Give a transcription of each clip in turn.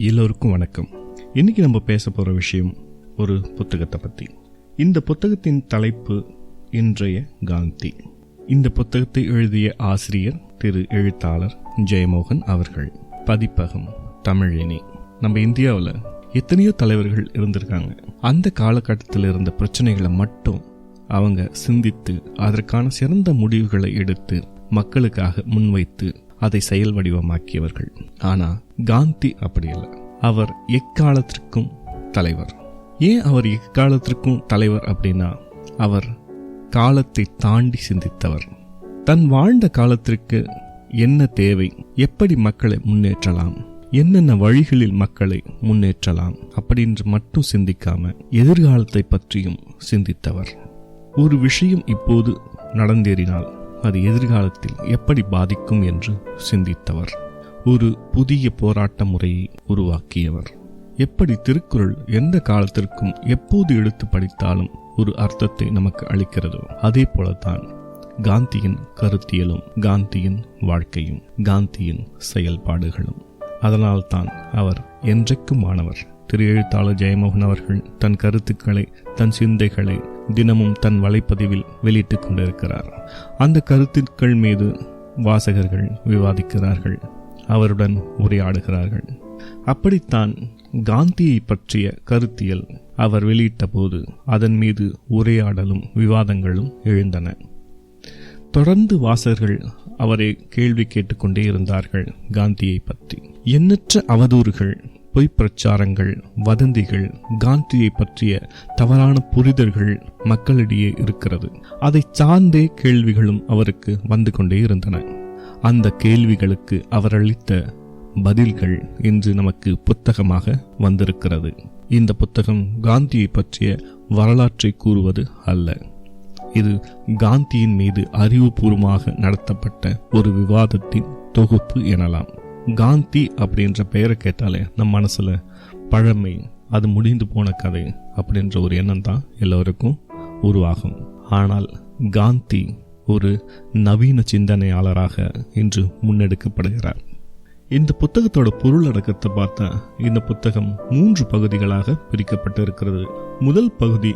எல்லோருக்கும் வணக்கம். இன்றைக்கி நம்ம பேச போகிற விஷயம் ஒரு புத்தகத்தை பற்றி இந்த புத்தகத்தின் தலைப்பு இன்றைய காந்தி. இந்த புத்தகத்தை எழுதிய ஆசிரியர் திரு எழுத்தாளர் ஜெயமோகன் அவர்கள். பதிப்பகம் தமிழினி நம்ம இந்தியாவில் எத்தனையோ தலைவர்கள் இருந்திருக்காங்க. அந்த காலகட்டத்தில் இருந்த பிரச்சனைகளை மட்டும் அவங்க சிந்தித்து அதற்கான சிறந்த முடிவுகளை எடுத்து மக்களுக்காக முன்வைத்து அதை செயல் வடிவமாக்கியவர்கள். ஆனால் காந்தி அப்படி இல்லை அவர் எக்காலத்திற்கும் தலைவர். ஏன் அவர் எக்காலத்திற்கும் தலைவர் அப்படின்னா அவர் காலத்தை தாண்டி சிந்தித்தவர். தன் வாழ்ந்த காலத்திற்கு என்ன தேவை எப்படி மக்களை முன்னேற்றலாம் என்னென்ன வழிகளில் மக்களை முன்னேற்றலாம் அப்படின்னு மட்டும் சிந்திக்காம எதிர்காலத்தை பற்றியும் சிந்தித்தவர். ஒரு விஷயம் இப்போது நடந்தேறினால் அது எதிர்காலத்தில் எப்படி பாதிக்கும் என்று சிந்தித்தவர். ஒரு புதிய போராட்ட முறையை உருவாக்கியவர். எப்படி திருக்குறள் எந்த காலத்திற்கும் எப்போது எடுத்து படித்தாலும் ஒரு அர்த்தத்தை நமக்கு அளிக்கிறதோ அதே போலத்தான் காந்தியின் கருத்தியலும் காந்தியின் வாழ்க்கையும் காந்தியின் செயல்பாடுகளும். அதனால்தான் அவர் என்றைக்கும் மாணவர். திரு எழுத்தாளர் ஜெயமோகன் அவர்கள் தன் கருத்துக்களை தன் சிந்தைகளை தினமும் தன் வலைப்பதிவில் வெளியிட்டுக் கொண்டிருக்கிறார். அந்த கருத்துக்கள் மீது வாசகர்கள் விவாதிக்கிறார்கள். அவருடன் உரையாடுகிறார்கள். அப்படித்தான் காந்தியை பற்றிய கருத்தியல் அவர் வெளியிட்ட போது அதன் மீது உரையாடலும் விவாதங்களும் எழுந்தன. தொடர்ந்து வாசகர்கள் அவரை கேள்வி கேட்டுக்கொண்டே இருந்தார்கள் காந்தியை பற்றி. எண்ணற்ற அவதூறுகள் பொய் பிரச்சாரங்கள் வதந்திகள் காந்தியை பற்றிய தவறான புரிதல்கள் மக்களிடையே இருக்கிறது. அதை சார்ந்தே கேள்விகளும் அவருக்கு வந்து கொண்டே இருந்தன. அந்த கேள்விகளுக்கு அவர் அளித்த பதில்கள் இன்று நமக்கு புத்தகமாக வந்திருக்கிறது. இந்த புத்தகம் காந்தியை பற்றிய வரலாற்றை கூறுவது அல்ல. இது காந்தியின் மீது அறிவுபூர்வமாக நடத்தப்பட்ட ஒரு விவாதத்தின் தொகுப்பு எனலாம். காந்தி அப்படின்ற பெயரை கேட்டாலே நம் மனசில் பழமை அது முடிந்து போன கதை அப்படின்ற ஒரு எண்ணம் தான் எல்லோருக்கும் உருவாகும். ஆனால் காந்தி ஒரு நவீன சிந்தனையாளராக இன்று முன்னெடுக்கப்படுகிறார். இந்த புத்தகத்தோட பொருளடக்கத்தை பார்த்தா இந்த புத்தகம் மூன்று பகுதிகளாக பிரிக்கப்பட்டு இருக்கிறது முதல் பகுதி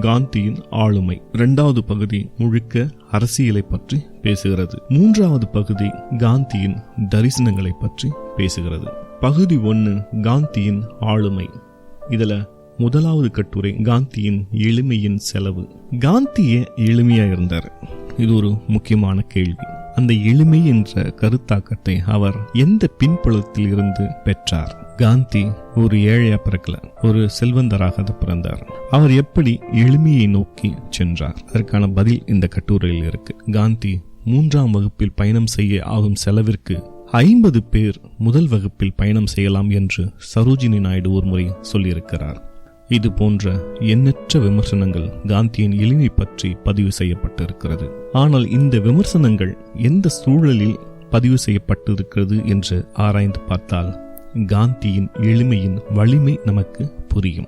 காந்தியின் ஆளுமை. இரண்டாவது பகுதி முழுக்க அரசியலை பற்றி பேசுகிறது. மூன்றாவது பகுதி காந்தியின் தரிசனங்களை பற்றி பேசுகிறது. பகுதி ஒன்னு காந்தியின் ஆளுமை. இதுல முதலாவது கட்டுரை காந்தியின் எளிமையின் செலவு. காந்திய எளிமையா இருந்தார்? இது ஒரு முக்கியமான கேள்வி. அந்த எளிமை என்ற கருத்தாக்கத்தை அவர் எந்த பின்புலத்தில் இருந்து பெற்றார்? காந்தி ஒரு ஏழையா பிறக்கல ஒரு செல்வந்தராக பிறந்தார். அவர் எப்படி எளிமையை நோக்கி சென்றார்? அதற்கான பதில் இந்த கட்டுரையில் இருக்கு. காந்தி மூன்றாம் வகுப்பில் பயணம் செய்ய ஆகும் செலவிற்கு ஐம்பது பேர் முதல் வகுப்பில் பயணம் செய்யலாம் என்று சரோஜினி நாயுடு ஒரு முறை சொல்லியிருக்கிறார். இது போன்ற எண்ணற்ற விமர்சனங்கள் காந்தியின் எளிமை பற்றி பதிவு செய்யப்பட்டிருக்கிறது. ஆனால் இந்த விமர்சனங்கள் எந்த சூழலில் பதிவு செய்யப்பட்டிருக்கிறது என்று ஆராய்ந்து பார்த்தால் காந்தியின் எளிமையின் வலிமை நமக்கு புரியும்.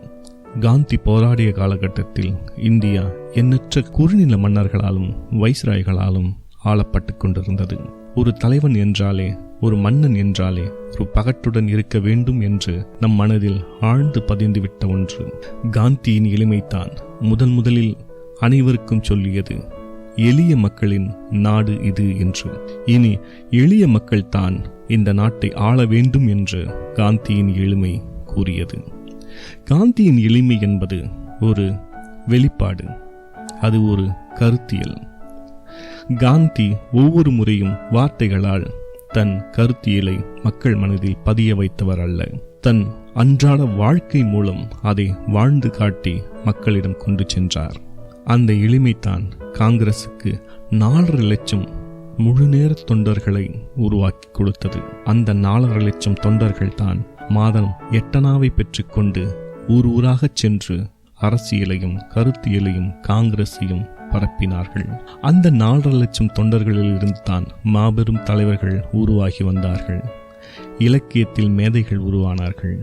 காந்தி போராடிய காலகட்டத்தில் இந்தியா எண்ணற்ற குறுநில மன்னர்களாலும் வைஸ்ராய்களாலும் ஆளப்பட்டு கொண்டிருந்தது. ஒரு தலைவன் என்றாலே ஒரு மன்னன் என்றாலே ஒரு பகட்டுடன் இருக்க வேண்டும் என்று நம் மனதில் ஆழ்ந்து பதிந்துவிட்ட ஒன்று. காந்தியின் எளிமைத்தான் முதன் முதலில் அனைவருக்கும் சொல்லியது எளிய மக்களின் நாடு இது என்று. இனி எளிய மக்கள்தான் இந்த நாட்டை ஆள வேண்டும் என்று காந்தியின் எளிமை கூறியது. காந்தியின் எளிமை என்பது ஒரு வெளிப்பாடு. அது ஒரு கருத்தியல். காந்தி ஒவ்வொரு முறையும் வார்த்தைகளால் தன் கருத்தியலை மக்கள் மனதில் பதிய வைத்தவர் அல்ல. தன் அன்றாட வாழ்க்கை மூலம் அதை வாழ்ந்து காட்டி மக்களிடம் கொண்டு சென்றார். அந்த எளிமைத்தான் காங்கிரசுக்கு நாலரை லட்சம் முழு நேர தொண்டர்களை உருவாக்கி கொடுத்தது. அந்த நாலரை லட்சம் தொண்டர்கள் தான் மாதம் எட்டனாவை பெற்றுக்கொண்டு ஊர் ஊராகச் சென்று அரசியலையும் கருத்தியலையும் காங்கிரஸையும் பரப்பினார்கள். அந்த நாலரை லட்சம் தொண்டர்களில் இருந்து தான் மாபெரும் தலைவர்கள் உருவாகி வந்தார்கள். இலக்கியத்தில் மேதைகள் உருவானார்கள்.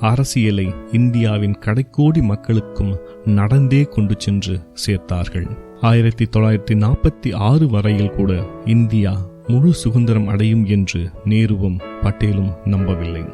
அரசியலை இந்தியாவின் கடைக்கோடி மக்களுக்கும் நடந்தே கொண்டு சென்று சேர்த்தார்கள். ஆயிரத்தி தொள்ளாயிரத்தி நாற்பத்தி ஆறு வரையில் கூட இந்தியா முழு சுதந்திரம் அடையும் என்று நேருவும் பட்டேலும் நம்பவில்லை.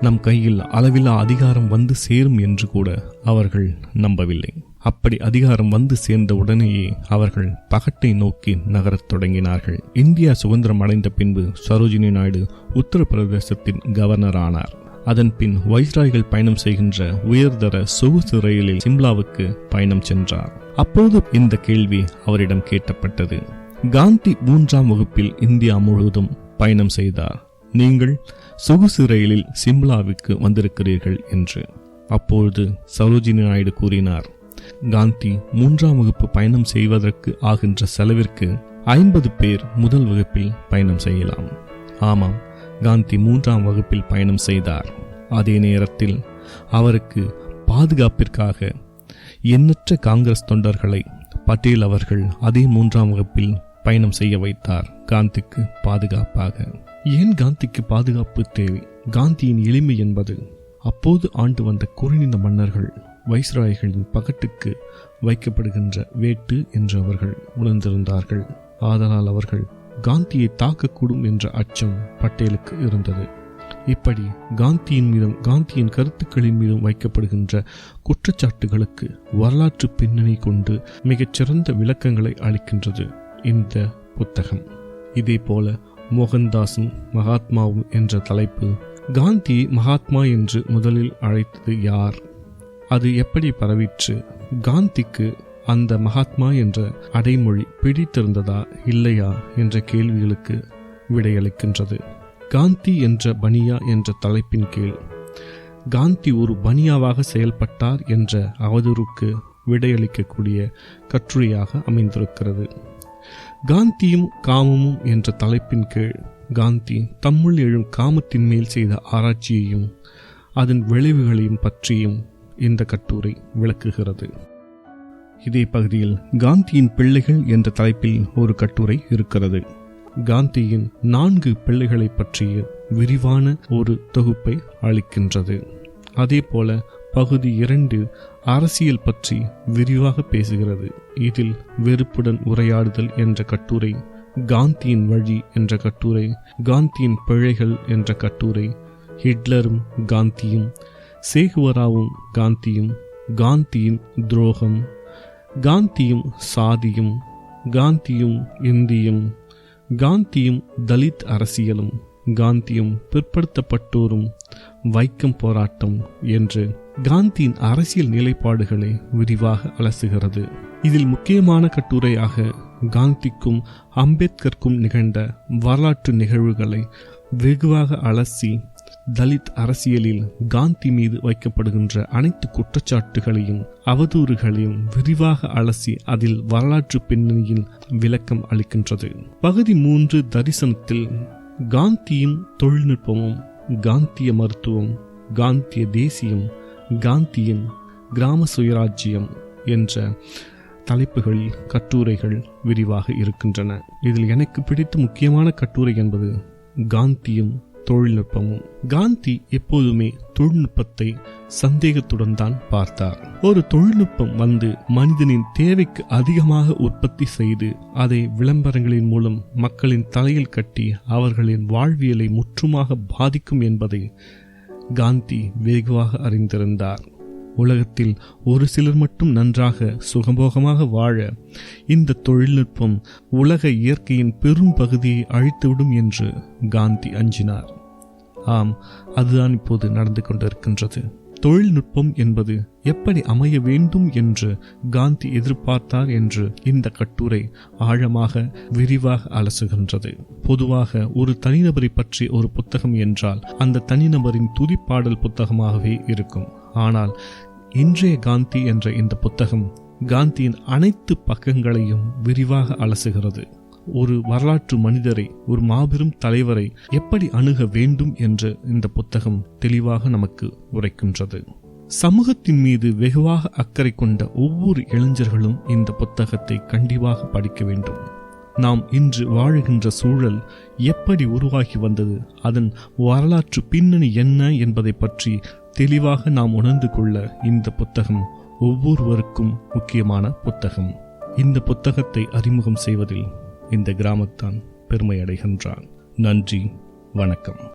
நம் கையில் அளவில்லா அதிகாரம் வந்து சேரும் என்று கூட அவர்கள் நம்பவில்லை. அப்படி அதிகாரம் வந்து சேர்ந்த உடனேயே அவர்கள் பகட்டை நோக்கி நகரத் தொடங்கினார்கள். இந்தியா சுதந்திரம் அடைந்த பின்பு சரோஜினி நாயுடு உத்தரப்பிரதேசத்தின் கவர்னர் ஆனார் அதன் பின் வைஸ்ராய்கள் பயணம் செய்கின்ற உயர்தர சொகுசு ரயிலில் சிம்லாவுக்கு பயணம் சென்றார். அப்போது இந்த கேள்வி அவரிடம் கேட்டப்பட்டது. காந்தி மூன்றாம் வகுப்பில் இந்தியா முழுவதும் பயணம் செய்தார். நீங்கள் சொகுசு ரயிலில் சிம்லாவுக்கு வந்திருக்கிறீர்கள் என்று. அப்பொழுது சரோஜினி நாயுடு கூறினார் காந்தி மூன்றாம் வகுப்பு பயணம் செய்வதற்கு ஆகின்ற செலவிற்கு ஐம்பது பேர் முதல் வகுப்பில் பயணம் செய்யலாம். ஆமாம் காந்தி மூன்றாம் வகுப்பில் பயணம் செய்தார். அதே நேரத்தில் அவருக்கு பாதுகாப்பிற்காக எண்ணற்ற காங்கிரஸ் தொண்டர்களை பட்டேல் அவர்கள் அதே மூன்றாம் வகுப்பில் பயணம் செய்ய வைத்தார் காந்திக்கு பாதுகாப்பாக. ஏன் காந்திக்கு பாதுகாப்பு தேவை? காந்தியின் எளிமை என்பது அப்போது ஆண்டு வந்த குறுநில மன்னர்கள் வைஸ்ராய்களின் பகட்டுக்கு வைக்கப்படுகின்ற வேட்டு என்று அவர்கள் உணர்ந்திருந்தார்கள். ஆதலால் அவர்கள் காந்தியை தாக்கக்கூடும் என்ற அச்சம் பட்டேலுக்கு இருந்தது. இப்படி காந்தியின் மீதும் காந்தியின் கருத்துக்களின் மீதும் வைக்கப்படுகின்ற குற்றச்சாட்டுகளுக்கு வரலாற்று பின்னணி கொண்டு மிகச்சிறந்த விளக்கங்களை அளிக்கின்றது இந்த புத்தகம். இதே போல மோகன்தாஸும் மகாத்மாவும் என்ற தலைப்பு காந்தி மகாத்மா என்று முதலில் அழைத்தது யார்? அது எப்படி பரவிற்று? காந்திக்கு அந்த மகாத்மா என்ற அடைமொழி பிடித்திருந்ததா இல்லையா என்ற கேள்விகளுக்கு விடையளிக்கின்றது. காந்தி என்ற பனியா என்ற தலைப்பின் கீழ் காந்தி ஒரு பனியாவாக செயல்பட்டார் என்ற அவதூறுக்கு விடையளிக்கக்கூடிய கட்டுரையாக அமைந்திருக்கிறது. காந்தியும் காமமும் என்ற தலைப்பின் கீழ் காந்தி தம்முள் எழும் காமத்தின் மேல் செய்த ஆராய்ச்சியையும் அதன் விளைவுகளையும் பற்றியும் இந்த கட்டுரை விளக்குகிறது. இதே பகுதியில் காந்தியின் பிள்ளைகள் என்ற தலைப்பில் ஒரு கட்டுரை இருக்கிறது. காந்தியின் நான்கு பிள்ளைகளை பற்றிய விரிவான ஒரு தொகுப்பை அளிக்கின்றது. அதே போல பகுதி இரண்டு அரசியல் பற்றி விரிவாக பேசுகிறது. இதில் வெறுப்புடன் உரையாடுதல் என்ற கட்டுரை காந்தியின் வழி என்ற கட்டுரை காந்தியின் பிழைகள் என்ற கட்டுரை ஹிட்லரும் காந்தியும் சேகுவராவும் காந்தியும் காந்தியின் துரோகம் காந்தியும் சாதியும் காந்தியும் இந்தியும் காந்தியும் தலித் அரசியலும் காந்தியும் பிற்படுத்தப்பட்டோரும் வைக்கம் போராட்டம் என்று காந்தியின் அரசியல் நிலைப்பாடுகளை விரிவாக அலசுகிறது. இதில் முக்கியமான கட்டுரையாக காந்திக்கும் அம்பேத்கருக்கும் நிகழ்ந்த வரலாற்று நிகழ்வுகளை வெகுவாக அலசி தலித் அரசியலில் காந்தி மீது வைக்கப்படுகின்ற அனைத்து குற்றச்சாட்டுகளையும் அவதூறுகளையும் விரிவாக அலசி அதில் வரலாற்று பின்னணியில் விளக்கம் அளிக்கின்றது. பகுதி மூன்று தரிசனத்தில் காந்தியும் தொழில்நுட்பமும் காந்திய மருத்துவம் காந்திய தேசியம் காந்தியின் கிராம சுயராஜ்யம் என்ற தலைப்புகளில் கட்டுரைகள் விரிவாக இருக்கின்றன. இதில் எனக்கு பிடித்த முக்கியமான கட்டுரை என்பது காந்தியும் தொழில்நுட்பமும். காந்தி எப்போதுமே தொழில்நுட்பத்தை சந்தேகத்துடன் தான் பார்த்தார். ஒரு தொழில்நுட்பம் வந்து மனிதனின் தேவைக்கு அதிகமாக உற்பத்தி செய்து அதை விளம்பரங்களின் மூலம் மக்களின் தலையில் கட்டி அவர்களின் வாழ்வியலை முற்றுமாக பாதிக்கும் என்பதை காந்தி வெகுவாக அறிந்திருந்தார். உலகத்தில் ஒரு சிலர் மட்டும் நன்றாக சுகபோகமாக வாழ இந்த தொழில்நுட்பம் உலக இயற்கையின் பெரும் பகுதியை அழித்துவிடும் என்று காந்தி அஞ்சினார். ஆம் அதுதான் இப்போது நடந்து கொண்டிருக்கின்றது. தொழில்நுட்பம் என்பது எப்படி அமைய வேண்டும் என்று காந்தி எதிர்பார்த்தார் என்று இந்த கட்டுரை ஆழமாக விரிவாக அலசுகின்றது. பொதுவாக ஒரு தனிநபரை பற்றி ஒரு புத்தகம் என்றால் அந்த தனிநபரின் துதிப்பாடல் புத்தகமாகவே இருக்கும். ஆனால் இன்றைய காந்தி என்ற இந்த புத்தகம் காந்தியின் அனைத்து பக்கங்களையும் விரிவாக அலசுகிறது. ஒரு வரலாற்று மனிதரை ஒரு மாபெரும் தலைவரை எப்படி அணுக வேண்டும் என்று இந்த புத்தகம் தெளிவாக நமக்கு உரைக்கின்றது. சமூகத்தின் மீது வெகுவாக அக்கறை கொண்ட ஒவ்வொரு இளைஞர்களும் இந்த புத்தகத்தை கண்டிப்பாக படிக்க வேண்டும். நாம் இன்று வாழுகின்ற சூழல் எப்படி உருவாகி வந்தது அதன் வரலாற்று பின்னணி என்ன என்பதை பற்றி தெளிவாக நாம் உணர்ந்து கொள்ள இந்த புத்தகம் ஒவ்வொருவருக்கும் முக்கியமான புத்தகம். இந்த புத்தகத்தை அறிமுகம் செய்வதில் இந்த கிராமத்தான் பெருமை அடைகின்றான். நன்றி வணக்கம்.